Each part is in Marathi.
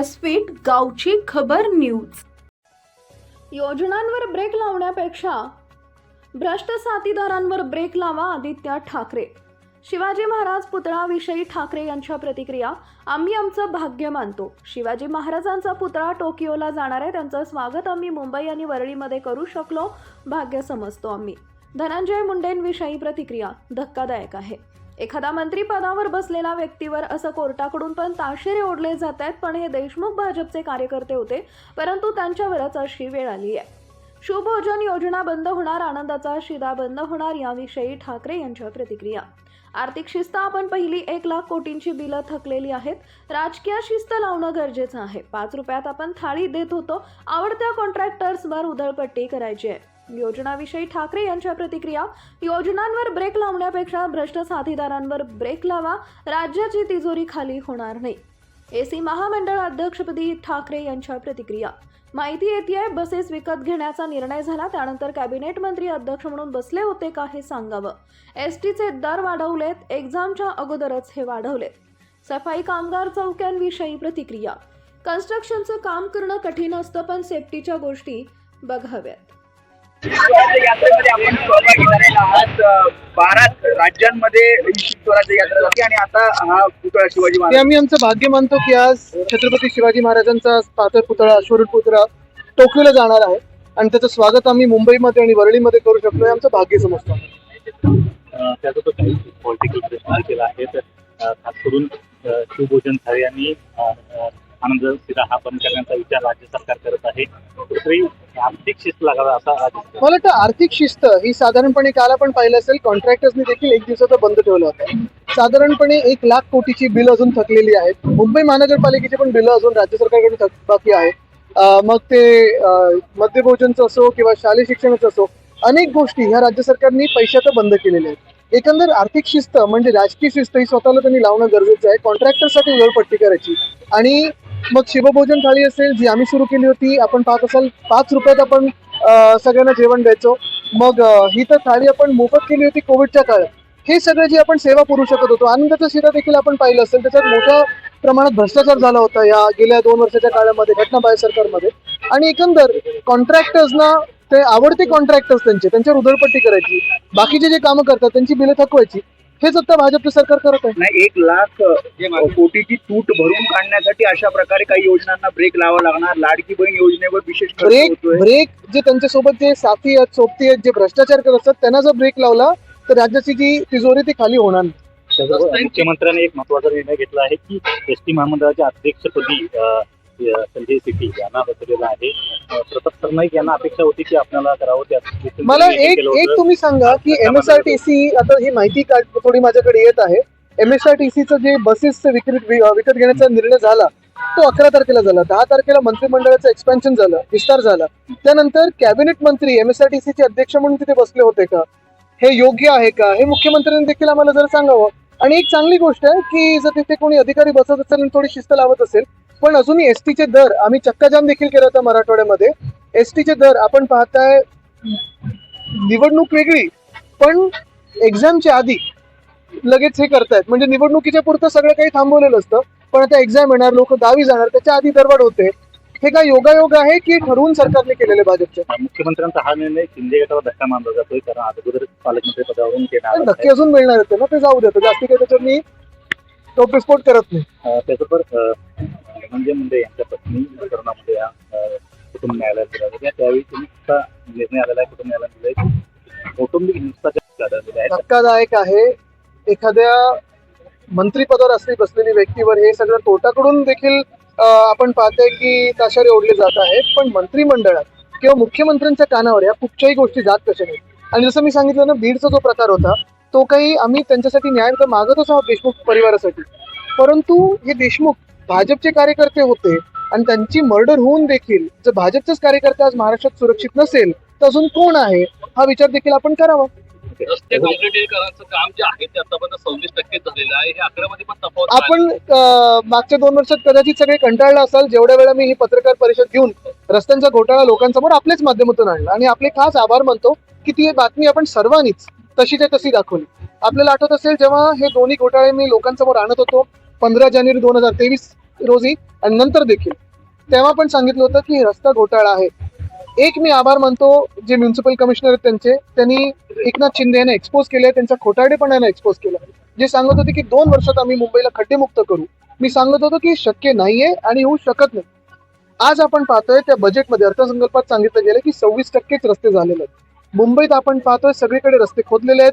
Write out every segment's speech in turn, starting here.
व्यासपीठ गावची खबर न्यूज. योजनांवर ब्रेक लावण्यापेक्षा भ्रष्ट साथीदारांवर ब्रेक लावा आदित्य ठाकरे. शिवाजी महाराज पुतळाविषयी ठाकरे यांच्या प्रतिक्रिया आम्ही आमचं भाग्य मानतो. शिवाजी महाराजांचा पुतळा टोकियोला जाणार आहे त्यांचं स्वागत आम्ही मुंबई आणि वरळीमध्ये करू शकलो भाग्य समजतो आम्ही. धनंजय मुंडेंविषयी प्रतिक्रिया धक्कादायक आहे. एखादा मंत्री पदावर बसलेला व्यक्तीवर असं कोर्टाकडून पण ताशेरे ओढले जात आहेत पण हे देशमुख भाजपचे कार्यकर्ते होते परंतु त्यांच्यावरच अशी वेळ आली आहे. शिवभोजन योजना बंद होणार आनंदाचा शिदा बंद होणार याविषयी ठाकरे यांच्या प्रतिक्रिया. आर्थिक शिस्त आपण पहिली एक लाख कोटींची बिलं थकलेली आहेत. राजकीय शिस्त लावणं गरजेचं आहे. पाच रुपयात आपण थाळी देत होतो. आवडत्या कॉन्ट्रॅक्टर्सवर उधळपट्टी करायची आहे. योजनाविषयी ठाकरे यांच्या प्रतिक्रिया योजनांवर ब्रेक लावण्यापेक्षा भ्रष्ट साथीदारांवर ब्रेक लावा राज्याची तिजोरी खाली होणार नाही. एसी महामंडळ अध्यक्षपदी ठाकरे यांच्या प्रतिक्रिया. माहिती येते बसेस विकत घेण्याचा निर्णय झाला त्यानंतर कॅबिनेट मंत्री अध्यक्ष म्हणून बसले होते का हे सांगावं. एस टीचे दर वाढवलेत एक्झामच्या अगोदरच हे वाढवलेत. सफाई कामगार चौक्यांविषयी प्रतिक्रिया. कन्स्ट्रक्शनचं काम करणं कठीण असतं पण सेफ्टीच्या गोष्टी बघाव्यात. यात्रेमध्ये आपण सहभागी झालेला आहात. बारा राज्यांमध्ये स्वराज्य यात्रा झाली आणि आता हा पुतळा शिवाजी ते महाराज आम्ही आमचं भाग्य मानतो की आज छत्रपती शिवाजी महाराजांचा पाथर पुतळा अश्वरूढ पुतळा टोकियोला जाणार आहे. आणि त्याचं स्वागत आम्ही मुंबईमध्ये आणि वरळीमध्ये करू शकतो हे आमचं भाग्य समजतो. त्याचा तो काही पॉलिटिकल प्रश्न केला आहे. तर खास करून शिवभोजन आणि अ, अ, आनंद शिरा हा बंद करण्याचा विचार राज्य सरकार करत आहे. कुठेतरी म्हणजे आर्थिक शिस्त लागावा असा मला वाटतं आर्थिक शिस्त ही साधारणपणे काल आपण पाहिलं असेल कॉन्ट्रॅक्टर्सनी देखील एक दिवसाचा बंद ठेवलं होतं. साधारणपणे एक लाख कोटीची बिल अजून थकलेली आहेत. मुंबई महानगरपालिकेची पण बिलं अजून राज्य सरकारकडे थक बाकी आहे. मग ते अं, मध्यभोजनचं असो किंवा शालेय शिक्षणाचं असो अनेक गोष्टी ह्या राज्य सरकारने पैशाचं बंद केलेल्या आहेत. एकंदर आर्थिक शिस्त म्हणजे राजकीय शिस्त ही स्वतःला त्यांनी लावणं गरजेचं आहे. कॉन्ट्रॅक्टरसाठी वेळपट्टी करायची. आणि मग शिवभोजन थाळी असेल जी आम्ही सुरू केली होती आपण पाहत असाल पाच रुपयात आपण सगळ्यांना जेवण द्यायचो. मग ही तर थाळी आपण मोफत केली होती कोविडच्या काळात. हे सगळे जे आपण सेवा पुरू शकत होतो आनंदाचा शिरा देखील आपण पाहिलं असेल त्याच्यात मोठ्या प्रमाणात भ्रष्टाचार झाला होता या गेल्या दोन वर्षाच्या काळामध्ये घटनाबाह्य सरकारमध्ये. आणि एकंदर कॉन्ट्रॅक्टर्सना ते आवडते कॉन्ट्रॅक्टर्स त्यांचे त्यांच्यावर उधळपट्टी करायची. बाकीचे जे कामं करतात त्यांची बिलं थकवायची. हेच आता भाजपचं सरकार करत आहे. नाही एक लाख अ, कोटीची तूट भरून काढण्यासाठी अशा प्रकारे काही योजनांना ब्रेक लावा लागणार. लाडकी बहीण योजनेवर विशेष खर्च ब्रेक होतोय. ब्रेक जे त्यांच्यासोबत जे साथी आहेत सोबती आहेत जे भ्रष्टाचार करत असतात त्यांना जर ब्रेक लावला तर राज्याची जी तिजोरी ती खाली होणार नाही. मुख्यमंत्र्यांनी एक महत्त्वाचा निर्णय घेतला आहे की एस टी महामंडळाच्या अध्यक्षपदी अ, संजय सिटी यांना बसलेला आहे. प्रताप सरनाईक यांना अपेक्षा होती की आपल्याला करावं त्या मला एक एक तुम्ही सांगा की M S R T C आता ही माहिती थोडी माझ्याकडे येत आहे. एम एस आर टी सीचं जे बसेसचं विक्रीत वि- विकत घेण्याचा निर्णय झाला तो अकरा तारखेला झाला. दहा तारखेला मंत्रिमंडळाचं एक्सपेन्शन झालं विस्तार झाला. त्यानंतर कॅबिनेट मंत्री एम एस आर टी सीचे अध्यक्ष म्हणून तिथे बसले होते का? हे योग्य आहे का? हे मुख्यमंत्र्यांनी देखील आम्हाला जरा सांगावं. आणि एक चांगली गोष्ट आहे की जर तिथे कोणी अधिकारी बसत असेल आणि थोडी शिस्त लावत असेल पण अजूनही एस टीचे दर आम्ही चक्काजाम देखील केला होता मराठवाड्यामध्ये एस टीचे दर आपण पाहताय निवडणूक वेगळी पण एक्झामच्या आधी लगेच हे करतायत. म्हणजे निवडणुकीच्या पुरतं सगळं काही थांबवलेलं असतं पण आता एक्झाम येणार लोक गावी जाणार त्याच्या आधी दरवाढ होते. हे काय योगायोग आहे की ठरवून सरकारने केलेले भाजपच्या मुख्यमंत्र्यांचा हा निर्णय शिंदे गटाला धक्का मानला जातोय कारण अगोदर पालकमंत्री पदावरून धक्के आहेत. अजून मिळणार होते ना ते जाऊ देतो जास्ती काही त्याच्यावर मी टोपविस्फोट करत नाही. अ, धनंजय मुंडे यांच्या पत्नी करुणा मुंडे या कुटुंब न्यायालयात गेल्या त्यावेळी तुमचा निर्णय आलेला आहे कुटुंब न्यायालयात कौटुंबिक हिंसाचार धक्कादायक आहे. एखाद्या मंत्रिपदावर असली बसलेली व्यक्तीवर हे सगळं तोटाकडून देखील आपण पाहतोय की ताशारे ओढले जात आहेत पण मंत्रिमंडळात किंवा मुख्यमंत्र्यांच्या कानावर या कुठच्याही गोष्टी जात कशा नाहीत. आणि जसं मी सांगितलं ना बीडचा जो प्रकार होता तो काही आम्ही त्यांच्यासाठी न्याय तर मागतच आहोत देशमुख परिवारासाठी. परंतु हे देशमुख भाजपचे कार्यकर्ते होते आणि त्यांची मर्डर होऊन देखील जर भाजपचेच कार्यकर्ते आज महाराष्ट्रात सुरक्षित नसेल तर अजून कोण आहे? हा विचार देखील आपण करावा. रस्ते काँक्रिटीकरणाचं काम जे आहे ते आतापर्यंत सव्वीस टक्के झालेलं आहे. हे आकड्यामध्ये पण तफावत आपण मागच्या दोन वर्षात कदाचित सगळे कंटाळला असाल जेवढ्या वेळा मी ही पत्रकार परिषद घेऊन रस्त्यांचा घोटाळा लोकांसमोर आपल्याच माध्यमातून आणला. आणि आपले खास आभार मानतो की ती बातमी आपण सर्वांनीच तशीच्या तशी दाखवली. आपल्याला आठवत असेल जेव्हा हे दोन्ही घोटाळे मी लोकांसमोर आणत होतो पंधरा जानेवारी दोन हजार तेवीस रोजी आणि नंतर देखील तेव्हा पण सांगितलं होतं की रस्ता घोटाळा आहे. एक मी आभार मानतो जे म्युन्सिपल कमिशनर आहेत त्यांचे. त्यांनी एकनाथ शिंदे यांना एक्सपोज केले त्यांचा यांना एक्सपोज केला जे सांगत होते की दोन वर्षात आम्ही मुंबईला खड्डेमुक्त करू. मी सांगत होतो की शक्य नाहीये आणि होऊ शकत नाही. आज आपण पाहतोय त्या बजेटमध्ये अर्थसंकल्पात सांगितलं गेलं की सव्वीस टक्केच रस्ते झालेले आहेत. मुंबईत आपण पाहतोय सगळीकडे रस्ते खोदलेले आहेत.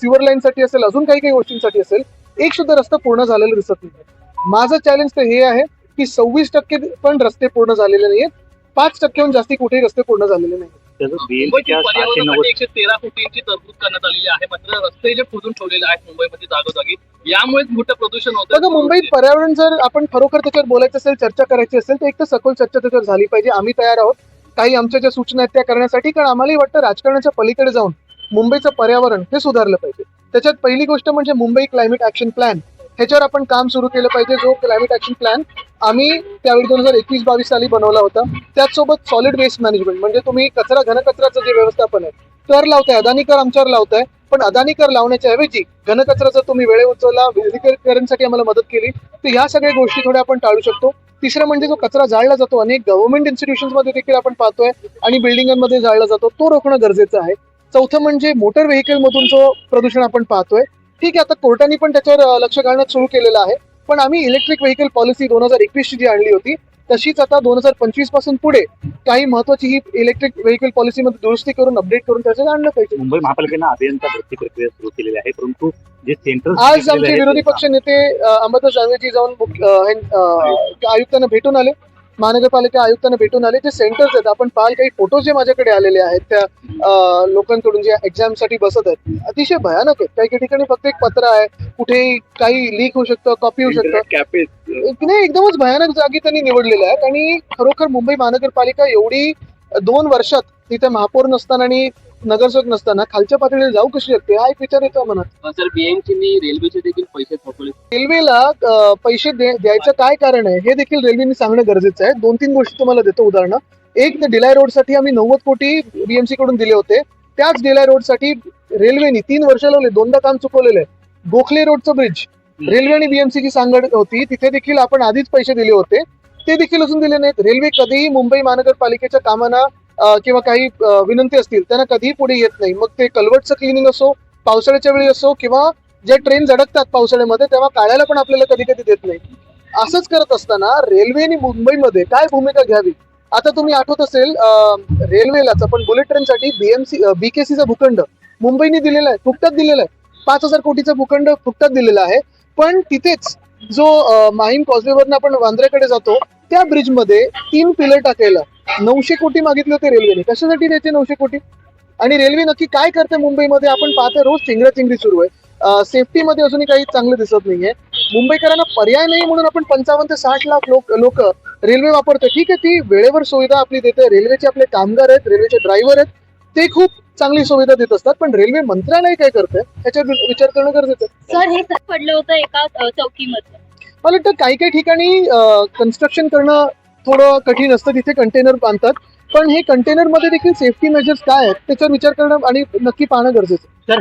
सिव्हर लाईन साठी असेल अजून काही काही गोष्टींसाठी असेल एक सुद्धा रस्ता पूर्ण झालेला दिसत नाही माझं चॅलेंज तर हे आहे की सव्वीस टक्के पण रस्ते पूर्ण झालेले नाहीयेत. पाच टक्क्याहून जास्ती कुठेही रस्ते पूर्ण झालेले नाही त्याचं मुंबईतील पर्यावरणासाठी एकशे तेरा कोटींची तरतूद करण्यात आलेली आहे. मात्र रस्ते जे खोदून ठेवलेले आहेत मुंबईमध्ये जागोजागी यामुळेच मोठं प्रदूषण होतं. बघा मुंबईत पर्यावरण जर आपण खरोखर त्याच्यावर बोलायचं असेल चर्चा करायची असेल तर एक तर सखोल चर्चा त्याच्यावर झाली पाहिजे. आम्ही तयार आहोत. काही आमच्या ज्या सूचना आहेत त्या करण्यासाठी कारण आम्हालाही वाटतं राजकारणाच्या पलीकडे जाऊन मुंबईचं पर्यावरण हे सुधारलं पाहिजे. त्याच्यात पहिली गोष्ट म्हणजे मुंबई क्लायमेट ऍक्शन प्लॅन ह्याच्यावर आपण काम सुरू केलं पाहिजे जो क्लायमेट ऍक्शन प्लॅन आम्ही त्यावेळी दोन हजार एकवीस बावीस साली बनवला होता. त्याचसोबत सॉलिड वेस्ट मॅनेजमेंट म्हणजे तुम्ही कचरा घनकचऱ्याचं जे व्यवस्थापन आहे कर लावताय अदानी कर आमच्यावर लावताय पण अदानी कर लावण्याच्या ऐवजी घनकचऱ्याचा तुम्ही वेळे उचलला विलगीकरणासाठी आम्हाला मदत केली तर ह्या सगळ्या गोष्टी थोड्या आपण टाळू शकतो. तिसरं म्हणजे जो कचरा जाळला जातो अनेक गव्हर्नमेंट इन्स्टिट्यूशनमध्ये देखील आपण पाहतोय आणि बिल्डिंगांमध्ये जाळला जातो तो रोखणं गरजेचं आहे. चौथं म्हणजे मोटर व्हेकल मधून जो प्रदूषण आपण पाहतोय ठीक आहे आता कोर्टाने पण त्याच्यावर लक्ष घालणं सुरू केलेलं आहे. पण आम्ही इलेक्ट्रिक व्हेकल पॉलिसी दोन हजार एकवीसची जी आणली होती तशीच आता दोन हजार पंचवीसपासून पुढे काही महत्वाची ही इलेक्ट्रिक व्हेकल पॉलिसीमध्ये दुरुस्ती करून अपडेट करून त्याच्यात आणलं पाहिजे. मुंबई महापालिकेनं अभियंता भरती प्रक्रिया सुरू केलेली आहे परंतु जे सेंटर आज आमचे विरोधी पक्ष नेते अंबादास दानवेजी जाऊन आयुक्तांना भेटून आले. महानगरपालिका आयुक्तांना भेटून आले. जे सेंटर्स आहेत आपण पाहाल काही फोटोज जे माझ्याकडे आलेले आहेत त्या लोकांकडून जे एक्झामसाठी बसत आहेत अतिशय भयानक आहेत. काही काही ठिकाणी फक्त एक पत्र आहे कुठेही काही लीक होऊ शकतं कॉपी होऊ शकतं. नाही एकदमच भयानक जागी त्यांनी निवडलेल्या आहेत. आणि खरोखर मुंबई महानगरपालिका एवढी दोन वर्षात तिथे महापौर नसताना आणि नगरसेवक नसताना खालच्या पातळीला जाऊ कशी शकते? हा एक विचार येतो मनात सर बीएमसीनी रेल्वेचे देखील पैसे थकवले रेल्वेला अ, पैसे दे- द्यायचं काय कारण आहे हे देखील रेल्वेने सांगणं गरजेचं आहे. दोन तीन गोष्टी तुम्हाला देतो उदाहरणं. एक तर डिलाय रोडसाठी आम्ही नव्वद कोटी बीएमसी कडून दिले होते. त्याच डिलाय रोडसाठी रेल्वेने तीन वर्ष लावले दोनदा काम चुकवलेलं आहे. गोखले रोडचं ब्रिज रेल्वे आणि बीएमसी ची सांगड होती. तिथे देखील आपण आधीच पैसे दिले होते. ते देखील अजून दिले नाहीत. रेल्वे कधीही मुंबई महानगरपालिकेच्या कामांना किंवा काही विनंती असतील त्यांना कधीही पुढे येत नाही. मग ते कलवटचं क्लिनिंग असो पावसाळ्याच्या वेळी असो किंवा ज्या ट्रेन झडकतात पावसाळ्यामध्ये तेव्हा काढायला पण आपल्याला कधी कधी देत नाही. असंच करत असताना रेल्वेने मुंबईमध्ये काय भूमिका घ्यावी? आता तुम्ही आठवत असेल रेल्वेलाच पण बुलेट ट्रेनसाठी बीएमसी बीकेसीचा भूखंड मुंबईने दिलेला आहे फुकटात दिलेला आहे. पाच हजार कोटीचा भूखंड फुकटात दिलेला आहे. पण तिथेच जो माहीम कॉजवेवरनं आपण वांद्र्याकडे जातो त्या ब्रिजमध्ये तीन पिलर टाकायला. नऊशे कोटी मागितले होते रेल्वेने. कशासाठी द्यायचे नऊशे कोटी? आणि रेल्वे नक्की काय करते मुंबईमध्ये? आपण पाहतोय रोज चिंगरा चिंगरी सुरू आहे. सेफ्टीमध्ये अजूनही काही चांगलं दिसत नाहीये. मुंबईकरांना पर्याय नाही म्हणून आपण पंचावन्न ते साठ लाख लोक लोक रेल्वे वापरतोय. ठीक आहे ती वेळेवर सुविधा आपली देते. रेल्वेचे आपले कामगार आहेत रेल्वेचे ड्रायव्हर आहेत. ते खूप चांगली सुविधा देत असतात पण रेल्वे मंत्रालय काय करते याच्यावर विचार करणं गरजेचं आहे. सर हे पडलं होतं एका चौकीमध्ये मला वाटतं काही काही ठिकाणी कन्स्ट्रक्शन करणं थोडं कठीण असतं तिथे कंटेनर बांधतात पण हे कंटेनरमध्ये देखील सेफ्टी मेजर्स काय आहेत त्याच्यावर विचार करणं आणि नक्की पाहणं गरजेचं आहे.